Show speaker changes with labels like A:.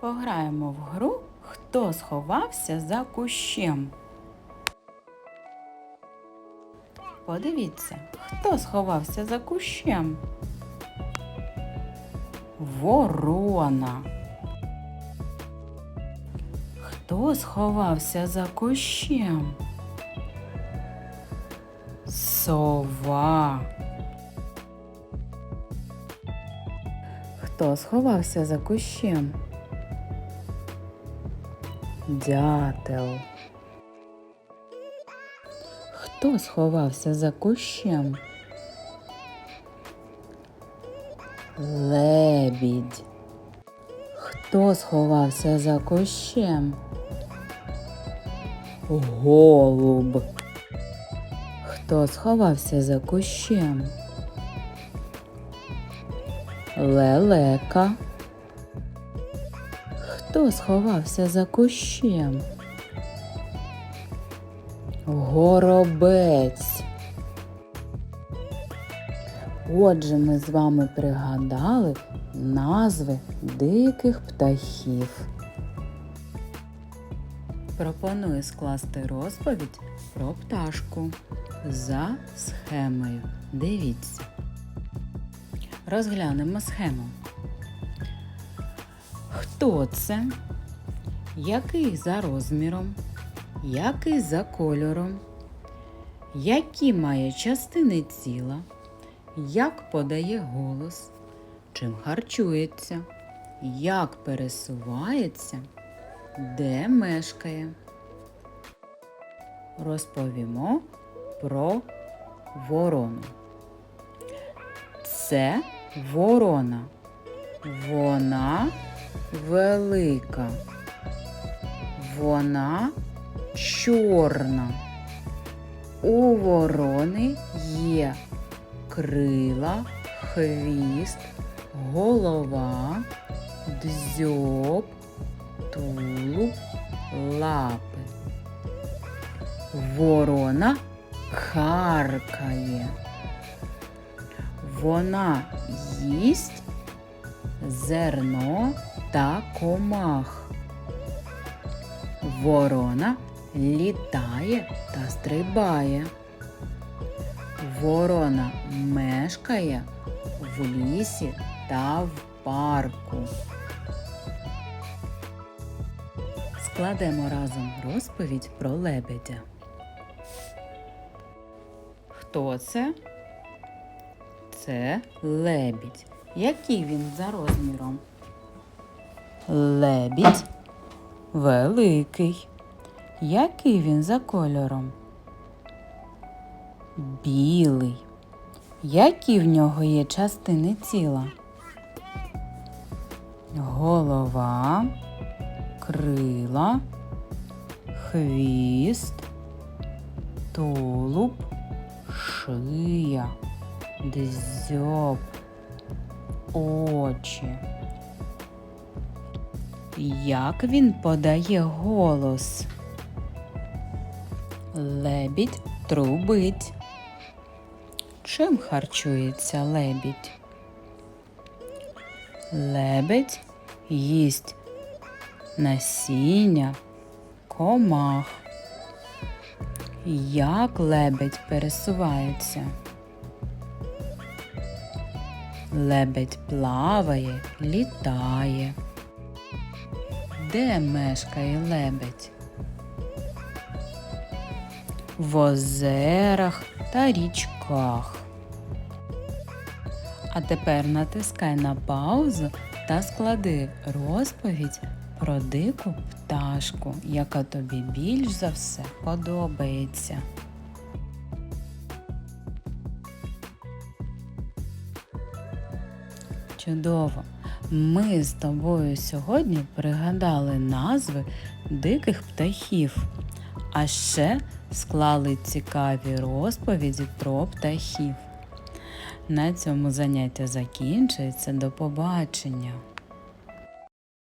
A: Пограємо в гру Хто сховався за кущем. Подивіться, хто сховався за кущем. Ворона. Хто сховався за кущем? Сова. Хто сховався за кущем? Дятел. Хто сховався за кущем? Лебідь. Хто сховався за кущем? Голуб. Хто сховався за кущем? Лелека. Хто сховався за кущем? Горобець. Отже, ми з вами пригадали назви диких птахів. Пропоную скласти розповідь про пташку за схемою. Дивіться. Розглянемо схему. Хто це? Який за розміром? Який за кольором? Які має частини тіла? Як подає голос? Чим харчується? Як пересувається? Де мешкає? Розповімо про ворону. Це ворона. Вона велика. Вона чорна. У ворони є крила, хвіст, голова, дзьоб, тулуб, лапи. Ворона харкає. Вона їсть зерно та комах. Ворона літає та стрибає. Ворона мешкає в лісі та в парку. Складемо разом розповідь про лебедя. Хто це? Це лебідь. Який він за розміром? Лебідь великий. Який він за кольором? Білий. Які в нього є частини тіла? Голова, крила, хвіст, тулуб, шия, дзьоб, очі. Як він подає голос? Лебідь трубить. Чим харчується лебідь? Лебедь їсть насіння, комах. Як лебедь пересувається? Лебедь плаває, літає. Де мешкає лебедь? В озерах та річках. А тепер натискай на паузу та склади розповідь про дику пташку, яка тобі більш за все подобається. Чудово! Ми з тобою сьогодні пригадали назви диких птахів, а ще склали цікаві розповіді про птахів. На цьому заняття закінчується. До побачення!